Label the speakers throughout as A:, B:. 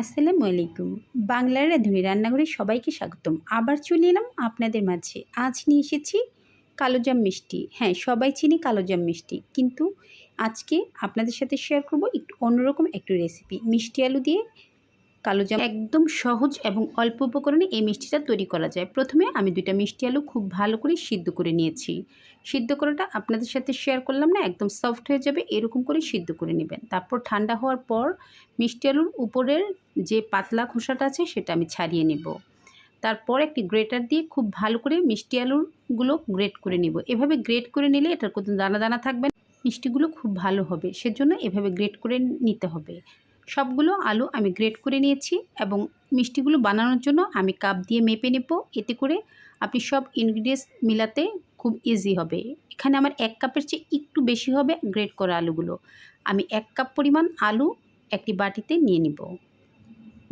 A: আসসালামু আলাইকুম। বাংলার রাঁধুনি রান্নাঘরে সবাইকে স্বাগতম। আবার চলে এলাম আপনাদের মাঝে। আজ নিয়ে এসেছি কালোজাম মিষ্টি। হ্যাঁ সবাই চিনি কালোজাম মিষ্টি। কিন্তু আজকে আপনাদের সাথে শেয়ার করব একটু অন্যরকম একটু রেসিপি মিষ্টি আলু দিয়ে কালোজাম একদম সহজ এবং অল্প উপকরণে এই মিষ্টিটা তৈরি করা যায়। প্রথমে আমি দুইটা মিষ্টি আলু খুব ভালো করে সিদ্ধ করে নিয়েছি। সিদ্ধ করাটা আপনাদের সাথে শেয়ার করলাম না, একদম সফট হয়ে যাবে, এরকম করে সিদ্ধ করে নেবেন। তারপর ঠান্ডা হওয়ার পর মিষ্টি আলুর উপরের যে পাতলা খোসাটা আছে, সেটা আমি ছাড়িয়ে নেব। তারপর একটি গ্রেটার দিয়ে খুব ভালো করে মিষ্টি আলুরগুলো গ্রেট করে নিব। এভাবে গ্রেট করে নিলে এটার কোনো দানা দানা থাকবে মিষ্টিগুলো খুব ভালো হবে, সেজন্য এভাবে গ্রেট করে নিতে হবে। সবগুলো আলু আমি গ্রেট করে নিয়েছি এবং মিষ্টিগুলো বানানোর জন্য আমি কাপ দিয়ে মেপে নেব। এতে করে আপনি সব ইনগ্রিডিয়েন্টস মিলাতে খুব ইজি হবে। এখানে আমার এক কাপের চেয়ে একটু বেশি হবে গ্রেট করা আলুগুলো। আমি এক কাপ পরিমাণ আলু একটি বাটিতে নিয়ে নিব।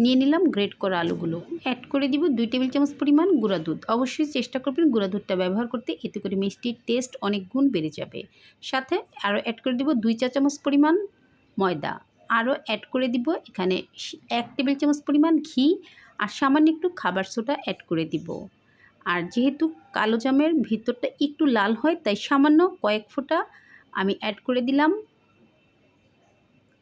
A: নিয়ে নিলাম গ্রেট করা আলুগুলো। অ্যাড করে দিব দুই টেবিল চামচ পরিমাণ গুঁড়া দুধ। অবশ্যই চেষ্টা করবেন গুঁড়া দুধটা ব্যবহার করতে, এতে করে মিষ্টির টেস্ট অনেক গুণ বেড়ে যাবে। সাথে আরও অ্যাড করে দিব দুই চা চামচ পরিমাণ ময়দা। আরও অ্যাড করে দিব। এখানে এক টেবিল চামচ পরিমাণ ঘি আর সামান্য একটু খাবার সোডা অ্যাড করে দিব। আর যেহেতু কালো জামের ভিতরটা একটু লাল হয়, তাই সামান্য কয়েক ফোঁটা আমি অ্যাড করে দিলাম।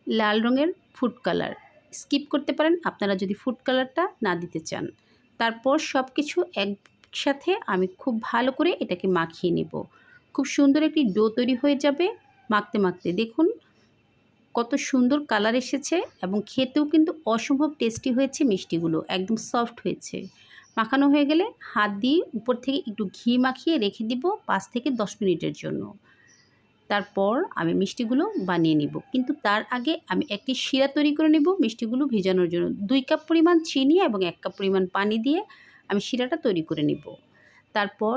A: লাল রঙের ফুড কালার স্কিপ করতে পারেন, আপনারা যদি ফুড কালারটা না দিতে চান। তারপর সব কিছু একসাথে আমি খুব ভালো করে এটাকে মাখিয়ে নেব। খুব সুন্দর একটি ডো তৈরি হয়ে যাবে। মাখতে মাখতে দেখুন কত সুন্দর কালার এসেছে এবং খেতেও কিন্তু অসম্ভব টেস্টি হয়েছে মিষ্টিগুলো, একদম সফট হয়েছে। মাখানো হয়ে গেলে হাত দিয়ে উপর থেকে একটু ঘি মাখিয়ে রেখে দিব পাঁচ থেকে দশ মিনিটের জন্য। তারপর আমি মিষ্টিগুলো বানিয়ে নিব। কিন্তু তার আগে আমি একটি শিরা তৈরি করে নেব মিষ্টিগুলো ভেজানোর জন্য। দুই কাপ পরিমাণ চিনি এবং এক কাপ পরিমাণ পানি দিয়ে আমি শিরাটা তৈরি করে নিব। তারপর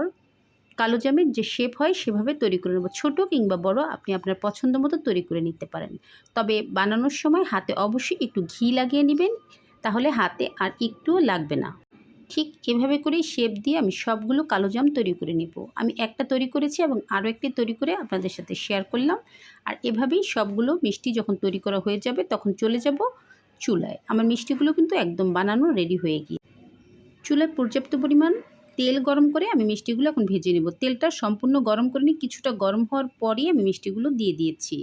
A: কালো জামের যে শেপ হয়, সেভাবে তৈরি করে নেব। ছোটো কিংবা বড় আপনি আপনার পছন্দ মতো তৈরি করে নিতে পারেন। তবে বানানোর সময় হাতে অবশ্যই একটু ঘি লাগিয়ে নেবেন, তাহলে হাতে আর একটুও লাগবে না। ঠিক এভাবে করেই শেপ দিয়ে আমি সবগুলো কালো জাম তৈরি করে নেব। আমি একটা তৈরি করেছি এবং আরও একটি তৈরি করে আপনাদের সাথে শেয়ার করলাম। আর এভাবেই সবগুলো মিষ্টি যখন তৈরি করা হয়ে যাবে, তখন চলে যাব চুলায়। আমার মিষ্টিগুলো কিন্তু একদম বানানো রেডি হয়ে গিয়ে। চুলায় পর্যাপ্ত পরিমাণ তেল গরম করে আমি মিষ্টিগুলো এখন ভেজে নেব। তেলটা সম্পূর্ণ গরম করে নিই কিছুটা গরম হওয়ার পরই আমি মিষ্টিগুলো দিয়ে দিয়েছি।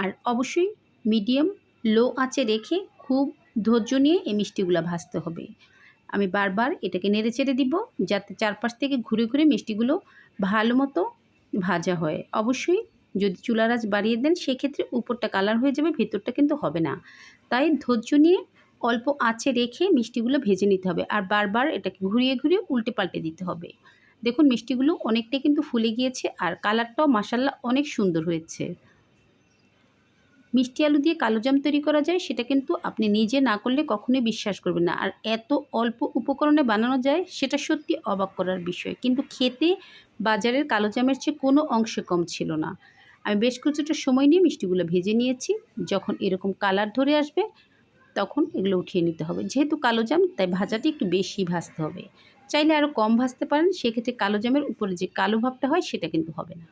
A: আর অবশ্যই মিডিয়াম, লো আঁচে রেখে খুব ধৈর্য নিয়ে এই মিষ্টিগুলো ভাজতে হবে। আমি বারবার এটাকে নেড়ে চেড়ে দিব যাতে চারপাশ থেকে ঘুরে ঘুরে মিষ্টিগুলো ভালো মতো ভাজা হয়। অবশ্যই যদি চুলার আঁচ বাড়িয়ে দেন, সেক্ষেত্রে উপরটা কালার হয়ে যাবে, ভেতরটা কিন্তু হবে না। তাই ধৈর্য নিয়ে অল্প আঁচে রেখে মিষ্টিগুলো ভেজে নিতে হবে আর বারবার এটাকে ঘুরিয়ে ঘুরিয়ে উল্টে পাল্টে দিতে হবে। দেখুন মিষ্টিগুলো অনেকটাই কিন্তু ফুলে গিয়েছে আর কালারটাও মাসাল্লা অনেক সুন্দর হয়েছে। মিষ্টি আলু দিয়ে কালোজাম তৈরি করা যায় সেটা কিন্তু আপনি নিজে না করলে কখনোই বিশ্বাস করবেন না। আর এত অল্প উপকরণে বানানো যায় সেটা সত্যি অবাক করার বিষয়। কিন্তু খেতে বাজারের কালোজামের চেয়ে কোনো অংশে কম ছিল না। আমি বেশ কিছুটা সময় নিয়ে মিষ্টিগুলো ভেজে নিয়েছি। যখন এরকম কালার ধরে আসবে তখন এগুলো উঠিয়ে নিতে হবে। যেহেতু কালো জাম, তাই ভাজাটি একটু বেশি ভাজতে হবে। চাইলে আরও কম ভাজতে পারেন, সেক্ষেত্রে কালো জামের উপরে যে কালো ভাবটা হয়, সেটা কিন্তু হবে না।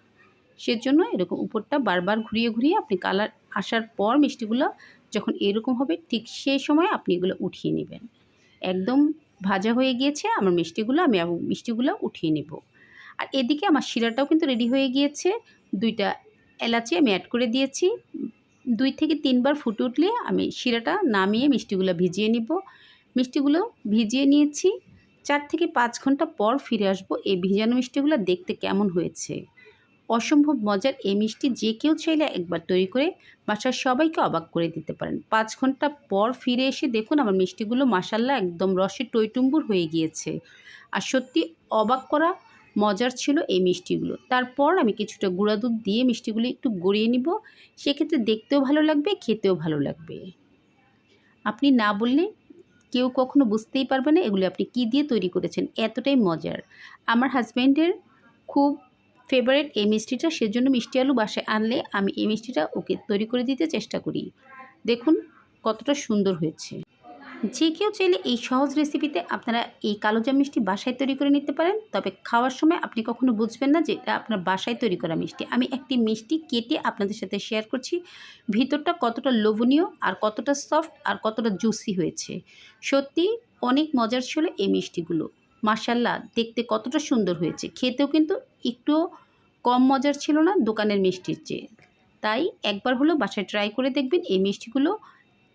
A: সেজন্য এরকম উপরটা বারবার ঘুরিয়ে ঘুরিয়ে আপনি কালার আসার পর মিষ্টিগুলো যখন এরকম হবে, ঠিক সেই সময় আপনি এগুলো উঠিয়ে নেবেন। একদম ভাজা হয়ে গিয়েছে, আমার মিষ্টিগুলো, আমি মিষ্টিগুলো উঠিয়ে নেব। আর এদিকে আমার শিরাটাও কিন্তু রেডি হয়ে গিয়েছে। দুইটা এলাচি আমি অ্যাড করে দিয়েছি। দুই থেকে তিনবার ফুটে উঠলে আমি শিরাটা নামিয়ে মিষ্টিগুলো ভিজিয়ে নিব। মিষ্টিগুলো ভিজিয়ে নিয়েছি। চার থেকে পাঁচ ঘণ্টা পর ফিরে আসব এই ভিজানো মিষ্টিগুলো দেখতে কেমন হয়েছে। অসম্ভব মজার এই মিষ্টি যে কেউ চাইলে একবার তৈরি করে বাসার সবাইকে অবাক করে দিতে পারেন। পাঁচ ঘণ্টা পর ফিরে এসে দেখুন আমার মিষ্টিগুলো মাসাল্লা একদম রসে টইটুম্বুর হয়ে গিয়েছে। আর সত্যি অবাক করা মজার ছিল এই মিষ্টিগুলো। তারপর আমি কিছুটা গুঁড়া দুধ দিয়ে মিষ্টিগুলো একটু গড়িয়ে নিব। সেক্ষেত্রে দেখতেও ভালো লাগবে, খেতেও ভালো লাগবে। আপনি না বললে কেউ কখনো বুঝতেই পারবে না এগুলো আপনি কি দিয়ে তৈরি করেছেন, এতটাই মজার। আমার হাজব্যান্ডের খুব ফেভারেট এই মিষ্টিটা, সেজন্য মিষ্টি আলু বাসায় আনলে আমি এই মিষ্টিটা ওকে তৈরি করে দিতে চেষ্টা করি। দেখুন কতটা সুন্দর হয়েছে। যে কেউ চাইলে এই সহজ রেসিপিতে আপনারা এই কালোজাম মিষ্টি বাসায় তৈরি করে নিতে পারেন। তবে খাওয়ার সময় আপনি কখনো বুঝবেন না যে এটা আপনার বাসায় তৈরি করা মিষ্টি। আমি একটি মিষ্টি কেটে আপনাদের সাথে শেয়ার করছি। ভিতরটা কতটা লোভনীয়, আর কতটা সফট আর কতটা জুসি হয়েছে। সত্যি অনেক মজার ছিল এই মিষ্টিগুলো। মার্শাল্লাহ দেখতে কতটা সুন্দর হয়েছে। খেতেও কিন্তু একটু কম মজার ছিল না দোকানের মিষ্টির চেয়ে। তাই একবার হলো বাসায় ট্রাই করে দেখবেন এই মিষ্টিগুলো।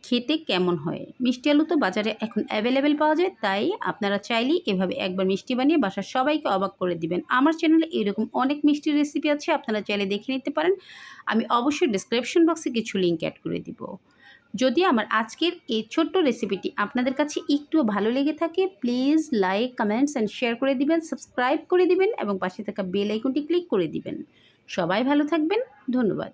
A: খেতে কেমন হয়? মিষ্টি আলু তো বাজারে এখন অ্যাভেলেবেল পাওয়া যায়, তাই আপনারা চাইলেই এভাবে একবার মিষ্টি বানিয়ে বাসার সবাইকে অবাক করে দিবেন। আমার চ্যানেলে এরকম অনেক মিষ্টির রেসিপি আছে, আপনারা চাইলে দেখে নিতে পারেন। আমি অবশ্যই ডিসক্রিপশন বক্সে কিছু লিঙ্ক অ্যাড করে দিব। যদি আমার আজকের এই ছোট্ট রেসিপিটি আপনাদের কাছে একটু ভালো লেগে থাকে please like comments and share করে দিবেন সাবস্ক্রাইব করে দিবেন এবং পাশে থাকা বেল আইকনটি ক্লিক করে দিবেন। সবাই ভালো থাকবেন, ধন্যবাদ।